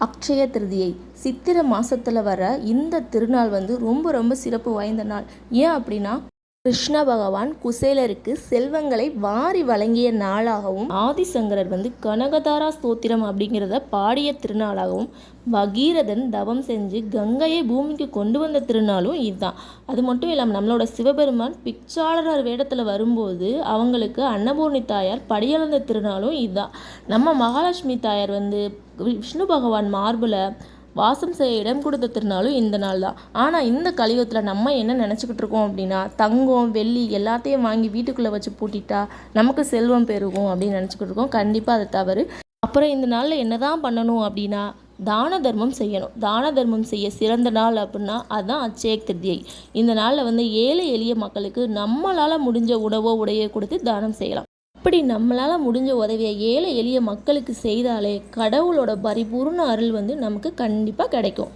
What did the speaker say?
அக்ஷய திருதியை. சித்திரை மாசத்துல வர இந்த திருநாள் வந்து ரொம்ப ரொம்ப சிறப்பு வாய்ந்த நாள். ஏன் அப்படின்னா கிருஷ்ண பகவான் குசேலருக்கு செல்வங்களை வாரி வழங்கிய நாளாகவும் ஆதிசங்கரர் வந்து கனகதாரா ஸ்தோத்திரம் அப்படிங்கிறத பாடிய திருநாளாகவும் பகீரதன் தவம் செஞ்சு கங்கையை பூமிக்கு கொண்டு வந்த திருநாளும் இதுதான். அது மட்டும் இல்லாமல் நம்மளோட சிவபெருமான் பிச்சாளர் வேடத்தில் வரும்போது அவங்களுக்கு அன்னபூர்ணி தாயார் படியளந்த திருநாளும் இதுதான். நம்ம மகாலட்சுமி தாயார் வந்து விஷ்ணு பகவான் மார்பில் வாசம் செய்ய இடம் கொடுத்த திருநாளும் இந்த நாள் தான். ஆனால் இந்த கலியுகத்தில் நம்ம என்ன நினச்சிக்கிட்டு இருக்கோம் அப்படின்னா தங்கம் வெள்ளி எல்லாத்தையும் வாங்கி வீட்டுக்குள்ளே வச்சு பூட்டிட்டா நமக்கு செல்வம் பெருகும் அப்படின்னு நினச்சிக்கிட்டு இருக்கோம். கண்டிப்பாக அது தவறு. அப்புறம் இந்த நாளில் என்ன தான் பண்ணணும் அப்படின்னா தான தர்மம் செய்யணும். தான தர்மம் செய்ய சிறந்த நாள் அப்படின்னா அதுதான் அச்சய திருதியை. இந்த நாளில் வந்து ஏழை எளிய மக்களுக்கு நம்மளால் முடிஞ்ச உணவோ உடையோ கொடுத்து தானம் செய்யலாம். அப்படி நம்மளால் முடிஞ்ச உதவியை ஏழை எளிய மக்களுக்கு செய்தாலே கடவுளோட பரிபூர்ண அருள் வந்து நமக்கு கண்டிப்பாக கிடைக்கும்.